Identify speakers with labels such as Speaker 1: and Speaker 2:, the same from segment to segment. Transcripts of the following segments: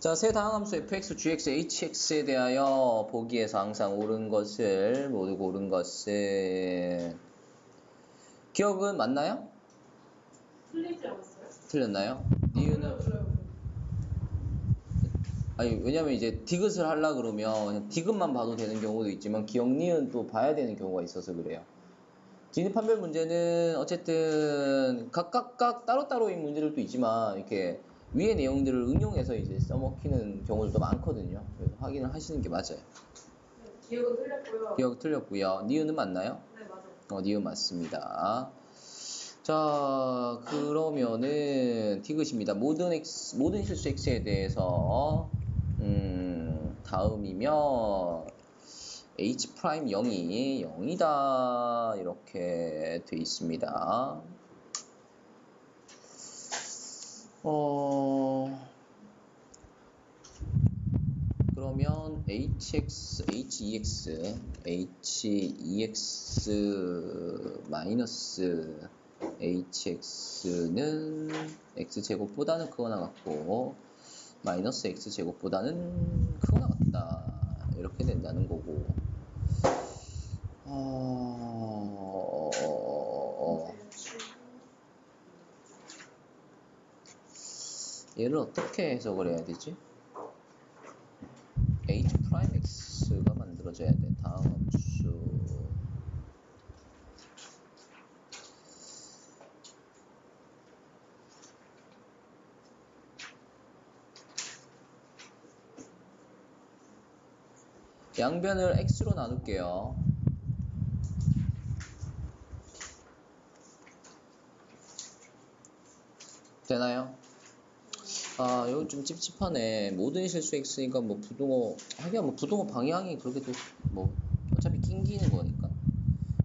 Speaker 1: 자, 세 다항함수 fx, gx, hx에 대하여 보기에서 항상 옳은 것을 모두 고른 것을 기억은 맞나요?
Speaker 2: 틀리지 않았어요?
Speaker 1: 틀렸나요? 니은은 아니 왜냐면 이제 디귿을 하려 그러면 디귿만 봐도 되는 경우도 있지만 기억 니은 또 봐야 되는 경우가 있어서 그래요. 진입 판별 문제는 어쨌든 각각각 따로따로인 문제들도 있지만 이렇게 위의 내용들을 응용해서 이제 써먹히는 경우들도 많거든요. 그래서 확인을 하시는 게 맞아요.
Speaker 2: 네, 기억은 틀렸고요.
Speaker 1: 기억 틀렸고요. 니은은 맞나요?
Speaker 2: 네, 맞아요.
Speaker 1: 어, 니은 맞습니다. 자, 그러면은 디귿입니다. 모든 x, 모든 실수 x에 대해서 음, 다음이면 h 프라임 0이 0이다 이렇게 돼 있습니다. 어 그러면 hx, hex, hex 마이너스 hx는 x제곱보다는 크거나 같고 마이너스 x제곱보다는 크거나 같다 이렇게 된다는 거고 어... 얘를 어떻게 해석을 해야 되지? H 프라임 x가 만들어져야 돼. 다음 함수. 양변을 x로 나눌게요. 되나요? 아, 이거 좀 찝찝하네. 모든 실수 x니까 뭐 부동어, 하긴 뭐 부동어 방향이 그렇게 또 뭐 어차피 낑기는 거니까.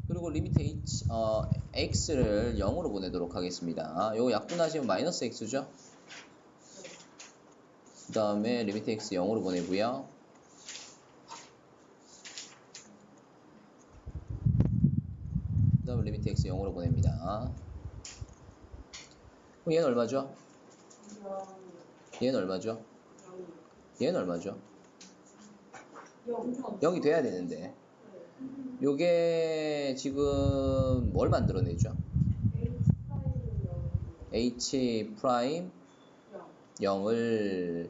Speaker 1: 그리고 리미트 h, 어, x를 0으로 보내도록 하겠습니다. 요거 약분하시면 마이너스 x죠? 그 다음에 리미트 x 0으로 보내고요. 그 다음에 리미트 x 0으로 보냅니다. 그럼 얘는 얼마죠? 얘는 얼마죠? 얘는 얼마죠?
Speaker 2: 0.
Speaker 1: 0이 돼야 되는데 요게 지금 뭘 만들어내죠?
Speaker 2: H 프라임 0.
Speaker 1: h 프라임 0을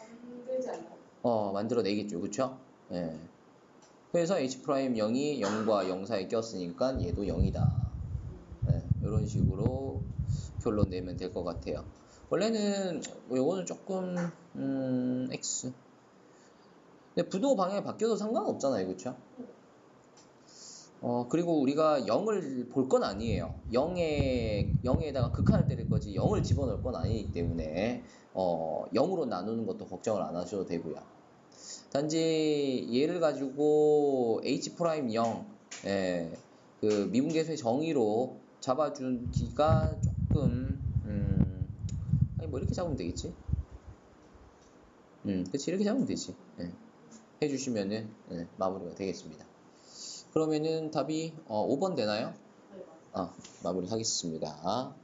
Speaker 2: 안 되지 않나요?
Speaker 1: 어, 만들어내겠죠 그쵸? 예. 그래서 h 프라임 0이 0과 0 사이에 꼈으니까 얘도 0이다 예, 이런 식으로 결론 내면 될 것 같아요 원래는 뭐 요거는 조금 음, x 근데 부동호 방향이 바뀌어도 상관없잖아요 그쵸? 어, 그리고 우리가 0을 볼 건 아니에요. 0에, 0에다가 극한을 때릴 거지 0을 집어넣을 건 아니기 때문에, 어, 0으로 나누는 것도 걱정을 안 하셔도 되고요. 단지 얘를 가지고 h 프라임 0, 예, 그 미분계수의 정의로 잡아주기가 조금, 음, 아니 뭐 이렇게 잡으면 되겠지? 음, 그치, 이렇게 잡으면 되지. 예. 해주시면은, 예, 마무리가 되겠습니다. 그러면은 답이 어, 5번 되나요?
Speaker 2: 네, 맞아요.
Speaker 1: 아, 마무리 하겠습니다.